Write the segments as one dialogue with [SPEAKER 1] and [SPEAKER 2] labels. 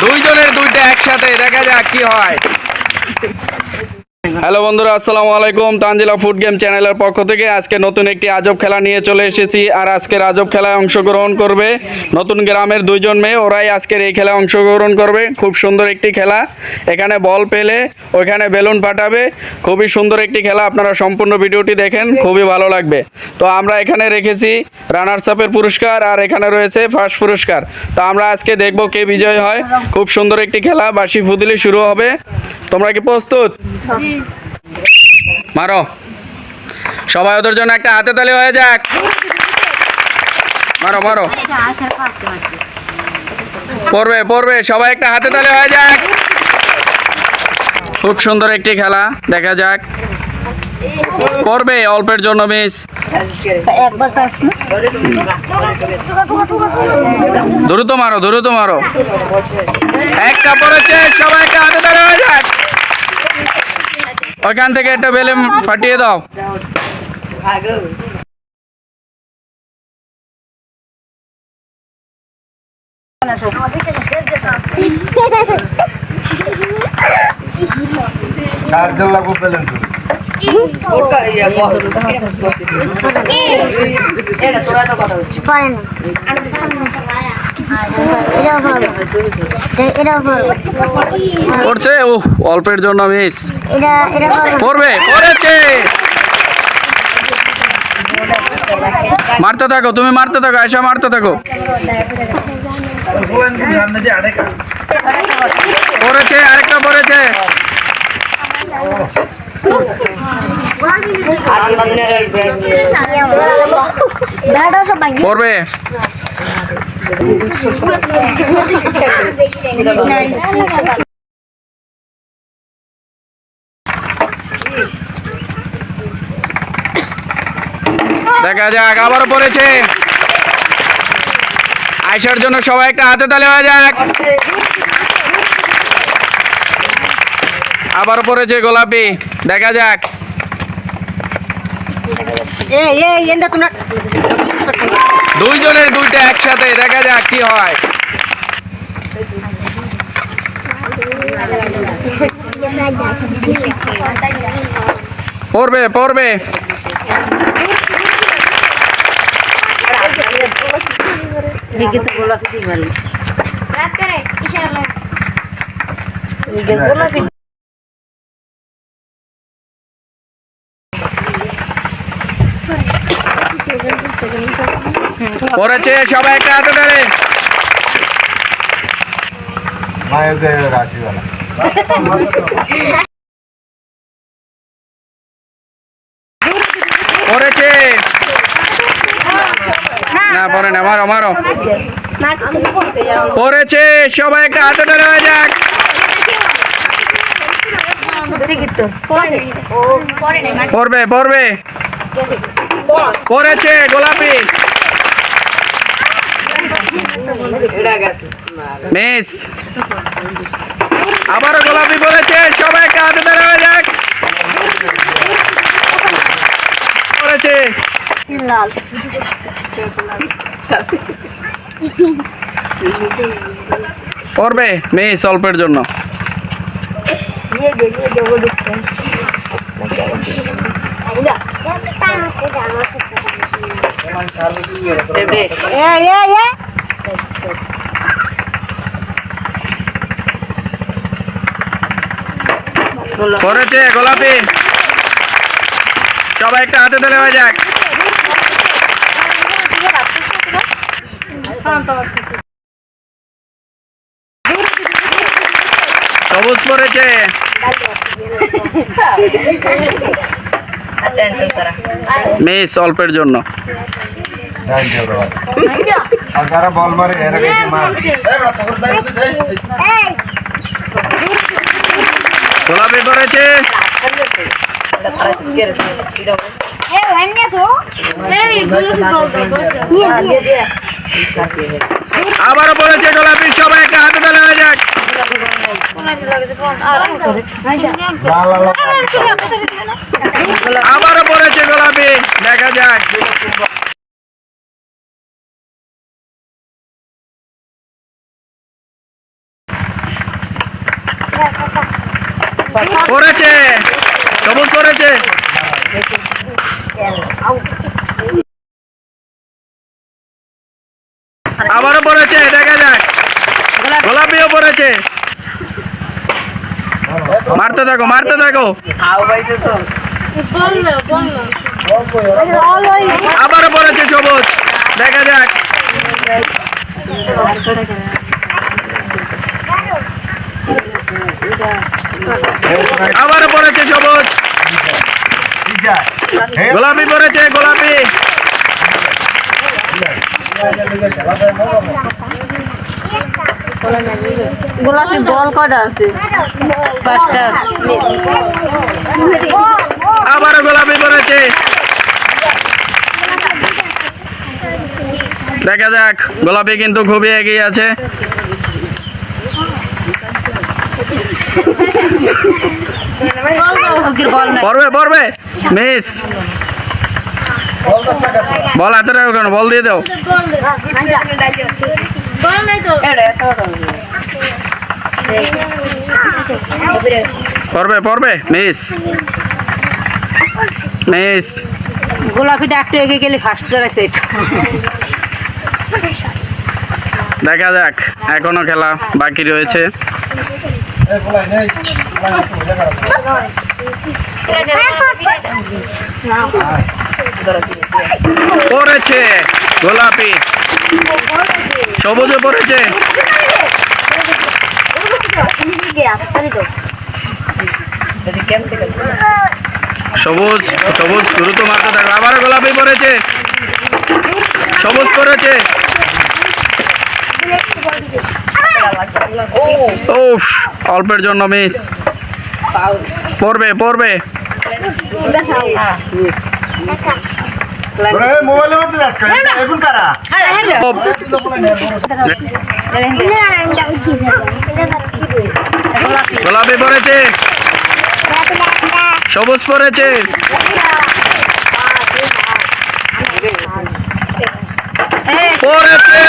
[SPEAKER 1] দুইজনের দুইটা একসাথে দেখা যাক কি হয়। হ্যালো বন্ধুরা, আসসালামু আলাইকুম। তানজিলা ফুড গেম চ্যানেলের পক্ষ থেকে আজকে নতুন একটি আজব খেলা নিয়ে চলে এসেছি আর আজকের আজব খেলায় অংশগ্রহণ করবে নতুন গ্রামের দুইজন মেয়ে। ওরাই আজকের এই খেলায় অংশগ্রহণ করবে। খুব সুন্দর একটি খেলা। এখানে বল পেলে ওইখানে বেলুন ফাটাবে। খুবই সুন্দর একটি খেলা। আপনারা সম্পূর্ণ ভিডিওটি দেখেন, খুবই ভালো লাগবে। তো আমরা এখানে রেখেছি রানার্স আপের পুরস্কার আর এখানে রয়েছে ফার্স্ট পুরস্কার। তো আমরা আজকে দেখব কে বিজয় হয়। খুব সুন্দর একটি খেলা। বাসি ফুদিলে শুরু হবে। তোমরা কি প্রস্তুত? মারো। সবাই ওদের জন্য একটা হাতে তালি হয়ে যাক। মারো মারো। পড়বে পড়বে। সবাই একটা হাতে তালি হয়ে যাক। খুব সুন্দর একটি খেলা, দেখা যাক। পড়বে, অল্পের জন্য মিস। দ্রুত মারো দ্রুত মারো। একটা পড়েছে, সবাই একটা হাতে তালি হয়ে যাক। ওইখান থেকে একটা বেলে ফাটিয়ে দাও
[SPEAKER 2] চারজন লাগবো পেলেন তো
[SPEAKER 3] পারেন এটাও ভালো এটাও ভালো
[SPEAKER 1] পড়ছে? ও অল্পের জন্য মিস পড়বে। পড়েছে! মারতে থাকো তুমি মারতে থাকো আয়সা মারতে থাকো। পড়েছে আরেকটা পড়েছে। পড়বে? দেখা যাক, আবারও পড়েছে। আয়সার জন্য সবাই একটা হাতে তালে হয়ে যাক। আবারও পড়েছে গোলাপি। দেখা যাক
[SPEAKER 4] এই এই এন্ডা তোমার
[SPEAKER 1] দুইজনের দুইটা একসাথে দেখা যাক কি হয়। পড়বে পড়বে।
[SPEAKER 4] গোলাপি দিয়ে মারি
[SPEAKER 3] রাত করে ইনশাআল্লাহ
[SPEAKER 4] গোলাপি
[SPEAKER 1] পড়েছে সবাই একটা হাতে ধরে।
[SPEAKER 2] মায়েদের রাশিওয়ালা
[SPEAKER 1] পড়েছে। না পড়ে না মারো মারো। পড়েছে সবাই একটা হাতে ধরে হয়ে যাক।
[SPEAKER 3] পরে
[SPEAKER 1] পড়বে পড়বে। পড়েছে গোলাপি। মিস। আবারও গোলাপি পড়েছে, সবাই হাতে ধরে যাক
[SPEAKER 3] লাল
[SPEAKER 1] পড়বে, মিস, অল্পের জন্য।
[SPEAKER 4] এই এই এই
[SPEAKER 1] পড়েছে গোলাপি। সবাই একটা হাতে ধরে হয়ে যাক। সবুজ পড়েছে। মিস অল্পের জন্য।
[SPEAKER 2] যারা বল মারে এরা
[SPEAKER 3] বল নিয়ে দিয়ে
[SPEAKER 1] আবারও পড়েছে গোলাপি সবাই একটা হাতে ধরে হয়ে যাক। আবারও পড়েছে গোলাপি দেখা যাক। পড়েছে সবুজ পড়েছে আবারও পড়েছে, দেখা যাক। গোলাপিও পড়েছে। মারতে থাকো মারতে থাকো। আবারও পড়েছে সবুজ, দেখা যাক। আবারও পড়েছে সবুজ। গোলাপি পড়েছে গোলাপি।
[SPEAKER 4] গোলাপি বল কটা আছে? পাঁচটা
[SPEAKER 1] আবারও গোলাপি পড়েছে। দেখা যাক গোলাপি কিন্তু খুবই এগিয়ে আছে
[SPEAKER 4] ওকে বল না
[SPEAKER 1] পড়বে পড়বে মিস। বল হাতে রাখো কেন? বল দিয়ে দাও। পড়বে পড়বে। মিস। মিস।
[SPEAKER 4] গোলাপিটা একটু এগিয়ে গেলে ফার্স্ট করেছে
[SPEAKER 1] দেখা যাক এখনও খেলা বাকি রয়েছে। পড়েছে গোলাপি। সবুজে পড়েছে। সবুজ সবুজ দ্রুত মারতে থাকো আবার গোলাপি পড়েছে। সবুজ পড়েছে। অল্পের জন্য মিস পড়বে পড়বে।
[SPEAKER 2] কেন এখন কারা?
[SPEAKER 1] গোলাপি পড়েছে। সবুজ পড়েছে। পড়েছে।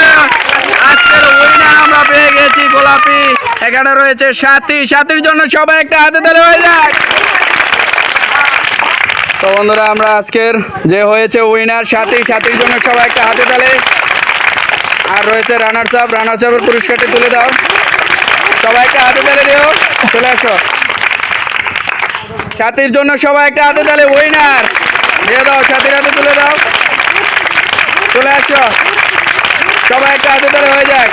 [SPEAKER 1] আজকের উইনার আমরা পেয়ে গেছি গোলাপি। এখানে রয়েছে সাথী সাথীর জন্য সবাই একটা হাতে তালে হয়ে যাক তো বন্ধুরা, আমরা আজকের যে হয়েছে উইনার সাথী সাথীর জন্য সবাই একটা হাতে তালে। আর রয়েছে রানার আপ রানার আপের পুরস্কারটি তুলে দাও। সবাই একটা হাতে তালে দিও। চলে আসো। সাথীর জন্য সবাই একটা হাতে তালে উইনার দিয়ে দাও সাথীর হাতে তুলে দাও। চলে আসো। সবাই একটা হাতে তালে হয়ে যায়